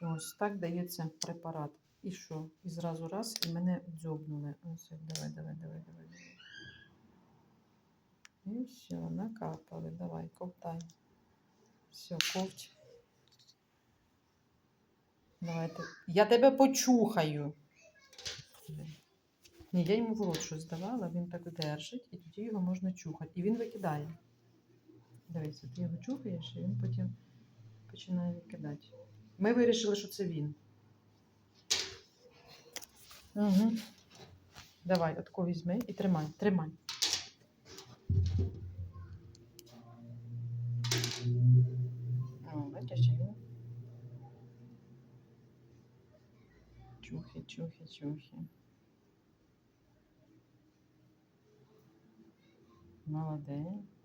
Ось так дається препарат. І що? І зразу раз, і мене дзьобнули. Ось, давай, давай, давай, давай. давай. І все, накапали. Давай, ковтай. Все, ковть. Давайте. Я тебе почухаю. Ні, я йому в рот щось давала, він так держить, і тоді його можна чухати. І він викидає. Дивіться, ти його чухаєш, і він потім починає викидати. Ми вирішили, що це він. Угу. Давай, отко візьми і тримай, тримай. Він. Чухи, чухи, чухи. Молодець.